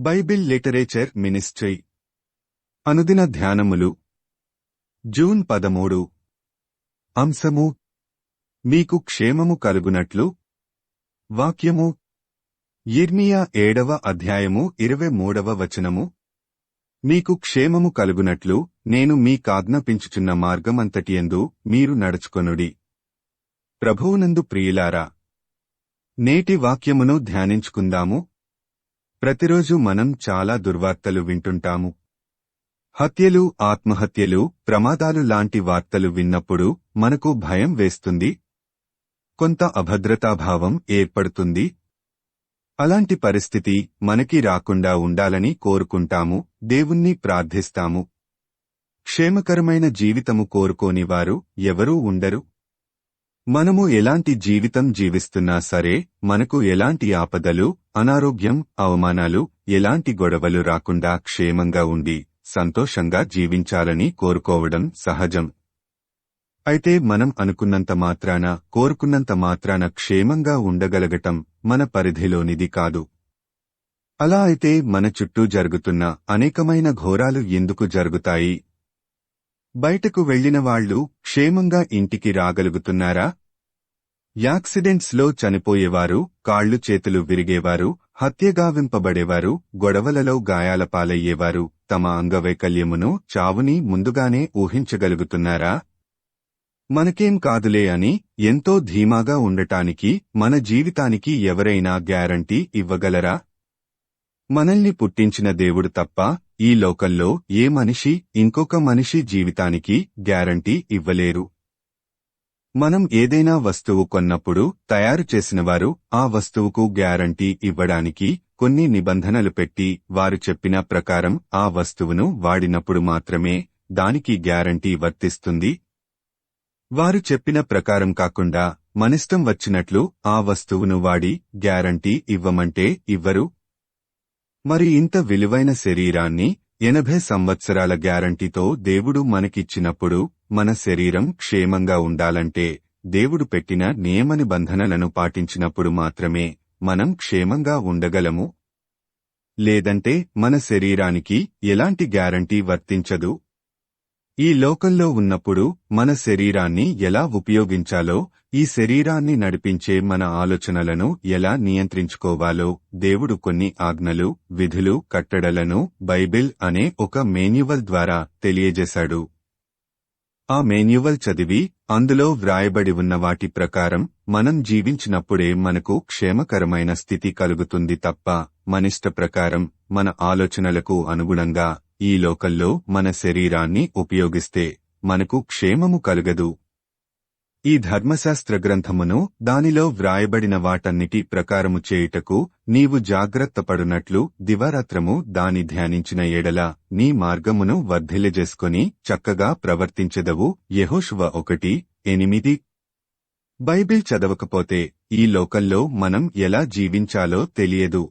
Bible literature ministry. అనుదిన ధ్యానములు. June పదమూడు. అంశము. మీకు క్షేమము కలుగునట్లు. వాక్యము. ఇర్మియా ఏడవ అధ్యాయము ఇరవై మూడవ వచనము. మీకు క్షేమము కలుగునట్లు నేను మీ కాజ్ఞపించుచున్న మార్గమంతటియందు మీరు నడుచుకొనుడి. ప్రభువునందు ప్రియులారా నేటి వాక్యమును ధ్యానించుకుందాము. ప్రతిరోజు మనం చాలా దుర్వార్తలు వింటుంటాము. హత్యలు ఆత్మహత్యలు ప్రమాదాలు లాంటి వార్తలు విన్నప్పుడు మనకు భయం వేస్తుంది. కొంత అభద్రతాభావం ఏర్పడుతుంది. అలాంటి పరిస్థితి మనకి రాకుండా ఉండాలని కోరుకుంటాము దేవుణ్ణి ప్రార్థిస్తాము. క్షేమకరమైన జీవితము కోరుకోని వారు ఎవరూ ఉండరు. మనము ఎలాంటి జీవితం జీవిస్తున్నా సరే మనకు ఎలాంటి ఆపదలు అనారోగ్యం అవమానాలు ఎలాంటి గొడవలు రాకుండా క్షేమంగా ఉండి సంతోషంగా జీవించాలని కోరుకోవడం సహజం. అయితే మనం అనుకున్నంత మాత్రాన కోరుకున్నంత మాత్రాన క్షేమంగా ఉండగలగటం మన పరిధిలోనిది కాదు. అలా అయితే మన చుట్టూ జరుగుతున్న అనేకమైన ఘోరాలు ఎందుకు జరుగుతాయి? బయటకు వెళ్ళిన వాళ్ళు క్షేమంగా ఇంటికి రాగలుగుతున్నారా? యాక్సిడెంట్స్లో చనిపోయేవారు కాళ్ళు చేతులు విరిగేవారు హత్యగావింపబడేవారు గొడవలలో గాయాల పాలయ్యేవారు తమ అంగవైకల్యమును చావుని ముందుగానే ఊహించగలుగుతున్నారా? మనకేం కాదులే అని ఎంతో ధీమాగా ఉండటానికి మన జీవితానికి ఎవరైనా గ్యారంటీ ఇవ్వగలరా? మనల్ని పుట్టించిన దేవుడు తప్ప ఈ లోకంలో ఏ మనిషి ఇంకొక మనిషి జీవితానికి గ్యారంటీ ఇవ్వలేరు. మనం ఏదైనా వస్తువు కొన్నప్పుడు తయారు చేసినవారు ఆ వస్తువుకు గ్యారంటీ ఇవ్వడానికి కొన్ని నిబంధనలు పెట్టి వారు చెప్పిన ప్రకారం ఆ వస్తువును వాడినప్పుడు మాత్రమే దానికి గ్యారంటీ వర్తిస్తుంది. వారు చెప్పిన ప్రకారం కాకుండా మనిష్టం వచ్చినట్లు ఆ వస్తువును వాడి గ్యారంటీ ఇవ్వమంటే ఇవ్వరు. మరి ఇంత విలువైన శరీరాన్ని ఎనభై సంవత్సరాల గ్యారంటీతో దేవుడు మనకిచ్చినప్పుడు మన శరీరం క్షేమంగా ఉండాలంటే దేవుడు పెట్టిన నియమ నిబంధనలను పాటించినప్పుడు మాత్రమే మనం క్షేమంగా ఉండగలము. లేదంటే మన శరీరానికి ఎలాంటి గ్యారంటీ వర్తించదు. ఈ లోకంలో ఉన్నప్పుడు మన శరీరాన్ని ఎలా ఉపయోగించాలో ఈ శరీరాన్ని నడిపించే మన ఆలోచనలను ఎలా నియంత్రించుకోవాలో దేవుడు కొన్ని ఆజ్ఞలు విధులు కట్టడలను బైబిల్ అనే ఒక మేన్యువల్ ద్వారా తెలియజేశాడు. ఆ మేన్యువల్ చదివి అందులో వ్రాయబడి ఉన్న వాటి ప్రకారం మనం జీవించినప్పుడే మనకు క్షేమకరమైన స్థితి కలుగుతుంది తప్ప మనిష్ట ప్రకారం మన ఆలోచనలకు అనుగుణంగా ఈ లోకల్లో మన శరీరాన్ని ఉపయోగిస్తే మనకు క్షేమము కలుగదు. ఈ ధర్మశాస్త్ర గ్రంథమును దానిలో వ్రాయబడిన వాటన్నిటి ప్రకారము చేయుటకు నీవు జాగ్రత్తపడునట్లు దివారాత్రము దాని ధ్యానించిన ఎడల నీ మార్గమును వర్ధిల్లజేసుకొని చక్కగా ప్రవర్తించెదవు. యెహోషువ ఒకటి ఎనిమిది. బైబిల్ చదవకపోతే ఈ లోకంలో మనం ఎలా జీవించాలో తెలియదు.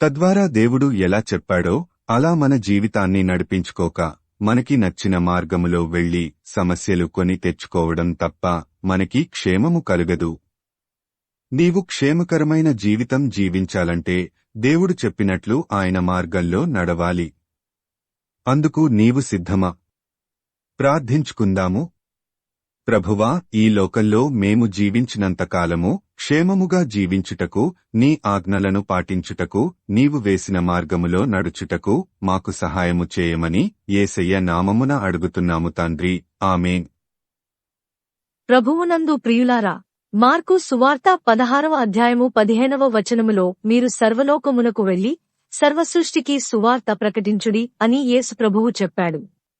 తద్వారా దేవుడు ఎలా చెప్పాడో అలా మన జీవితాన్ని నడిపించుకోక మనకి నచ్చిన మార్గములో వెళ్ళి సమస్యలు కొని తెచ్చుకోవడం తప్ప మనకి క్షేమము కలుగదు. నీవు క్షేమకరమైన జీవితం జీవించాలంటే దేవుడు చెప్పినట్లు ఆయన మార్గంలో నడవాలి. అందుకు నీవు సిద్ధమా? ప్రార్థించుకుందాము. ప్రభువా ఈ లోకంలో మేము జీవించినంతకాలము క్షేమముగా జీవించుటకు నీ ఆజ్ఞలను పాటించుటకు నీవు వేసిన మార్గములో నడుచుటకు మాకు సహాయము చేయమని ఏసయ్య నామమున అడుగుతున్నాము తండ్రి. ఆమెన్. ప్రభువునందు ప్రియులారా మార్కు సువార్త పదహారవ అధ్యాయము పదిహేనవ వచనములో మీరు సర్వలోకమునకు వెళ్ళి సర్వసృష్టికి సువార్త ప్రకటించుడి అని యేసు ప్రభువు చెప్పాడు.